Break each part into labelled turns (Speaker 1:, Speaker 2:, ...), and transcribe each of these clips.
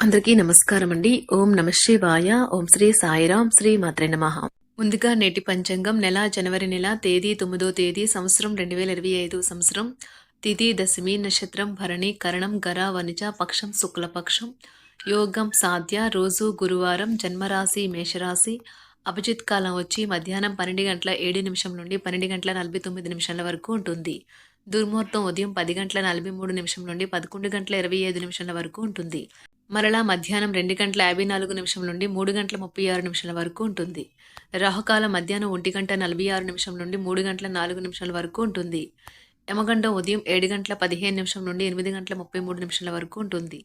Speaker 1: అందరికీ నమస్కారం అండి ఓం నమ శివాయ. ఓం శ్రీ సాయిరాం శ్రీ మాత్రే నమః. ముందుగా నేటి పంచాంగం. నెల జనవరి నెల తేదీ తొమ్మిదో తేదీ సంవత్సరం రెండు వేల ఇరవై ఐదు సంవత్సరం. తిథి దశమి నక్షత్రం భరణి కరణం గర వనిజ పక్షం శుక్లపక్షం. యోగం సాధ్య రోజు గురువారం జన్మరాశి మేషరాశి. అభిజిత్ కాలం వచ్చి మధ్యాహ్నం పన్నెండు గంటల ఏడు నిమిషం నుండి పన్నెండు గంటల నలభై తొమ్మిది నిమిషాల వరకు ఉంటుంది. దుర్ముహూర్తం ఉదయం పది గంటల నలభై మూడు నిమిషం నుండి పదకొండు గంటల ఇరవై ఐదు నిమిషాల వరకు ఉంటుంది. మరలా మధ్యాహ్నం రెండు గంటల యాభై నాలుగు నిమిషం నుండి మూడు గంటల ముప్పై ఆరు నిమిషాల వరకు ఉంటుంది. రాహుకాల మధ్యాహ్నం ఒంటి గంట నలభై ఆరు నిమిషం నుండి మూడు గంటల నాలుగు నిమిషాల వరకు ఉంటుంది. యమగండం ఉదయం ఏడు గంటల పదిహేను నిమిషం నుండి ఎనిమిది గంటల ముప్పై మూడు నిమిషాల వరకు ఉంటుంది.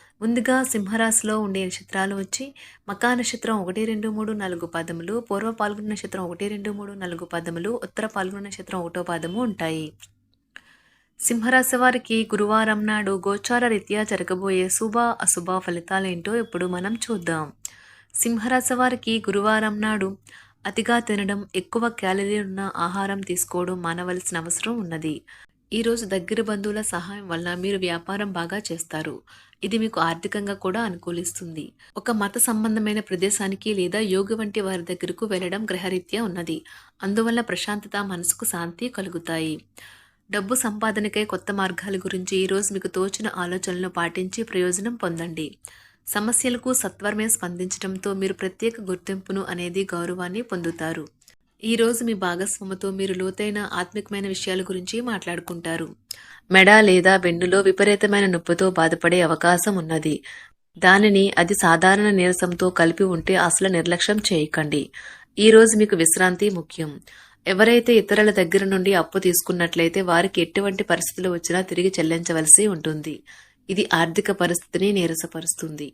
Speaker 1: ముందుగా సింహరాశిలో ఉండే నక్షత్రాలు వచ్చి మకా నక్షత్రం ఒకటి రెండు మూడు నాలుగు పదములు పూర్వ పాల్గొన నక్షత్రం ఒకటి రెండు మూడు నాలుగు పదములు ఉత్తర పాల్గొన నక్షత్రం ఒకటో పదము ఉంటాయి. సింహరాశి వారికి గురువారం నాడు గోచార రీత్యా జరగబోయే శుభ అశుభ ఫలితాలేంటో ఇప్పుడు మనం చూద్దాం. సింహరాశి వారికి గురువారం నాడు అతిగా తినడం ఎక్కువ క్యాలరీ ఉన్న ఆహారం తీసుకోవడం మానవలసిన అవసరం ఉన్నది. ఈరోజు దగ్గర బంధువుల సహాయం వల్ల మీరు వ్యాపారం బాగా చేస్తారు. ఇది మీకు ఆర్థికంగా కూడా అనుకూలిస్తుంది. ఒక మత సంబంధమైన ప్రదేశానికి లేదా యోగి వంటి వారి దగ్గరకు వెళ్ళడం గ్రహరీత్యా ఉన్నది. అందువల్ల ప్రశాంతత మనసుకు శాంతి కలుగుతాయి. డబ్బు సంపాదనకై కొత్త మార్గాల గురించి ఈరోజు మీకు తోచిన ఆలోచనలను పాటించి ప్రయోజనం పొందండి. సమస్యలకు సత్వరమే స్పందించడంతో మీరు ప్రత్యేక గుర్తింపును అనేది గౌరవాన్ని పొందుతారు. ఈ రోజు మీ భాగస్వామితో మీరు లోతైన ఆత్మికమైన విషయాల గురించి మాట్లాడుకుంటారు. మెడ లేదా వెన్నులో విపరీతమైన నొప్పితో బాధపడే అవకాశం ఉన్నది. దానిని అది సాధారణ నీరసంతో కలిపి ఉంటే అసలు నిర్లక్ష్యం చేయకండి. ఈ రోజు మీకు విశ్రాంతి ముఖ్యం. ఎవరైతే ఇతరుల దగ్గర నుండి అప్పు తీసుకున్నట్లయితే వారికి ఎటువంటి పరిస్థితులు వచ్చినా తిరిగి చెల్లించవలసి ఉంటుంది. ఇది ఆర్థిక పరిస్థితిని నీరసపరుస్తుంది.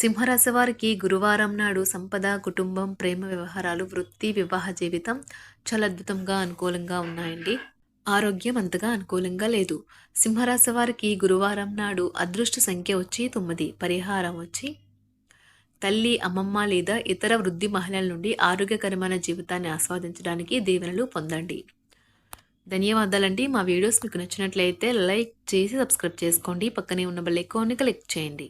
Speaker 1: సింహరాశి వారికి గురువారం నాడు సంపద కుటుంబం ప్రేమ వ్యవహారాలు వృత్తి వివాహ జీవితం చాలా అద్భుతంగా అనుకూలంగా ఉన్నాయండి. ఆరోగ్యం అంతగా అనుకూలంగా లేదు. సింహరాశి వారికి గురువారం నాడు అదృష్ట సంఖ్య వచ్చి తొమ్మిది పరిహారం వచ్చి తల్లి అమ్మమ్మ లేదా ఇతర వృద్ధి మహిళల నుండి ఆరోగ్యకరమైన జీవితాన్ని ఆస్వాదించడానికి దీవెనలు పొందండి. ధన్యవాదాలండి. మా వీడియోస్ మీకు నచ్చినట్లయితే లైక్ చేసి సబ్స్క్రైబ్ చేసుకోండి. పక్కనే ఉన్న బెల్ ఐకాన్ని క్లిక్ చేయండి.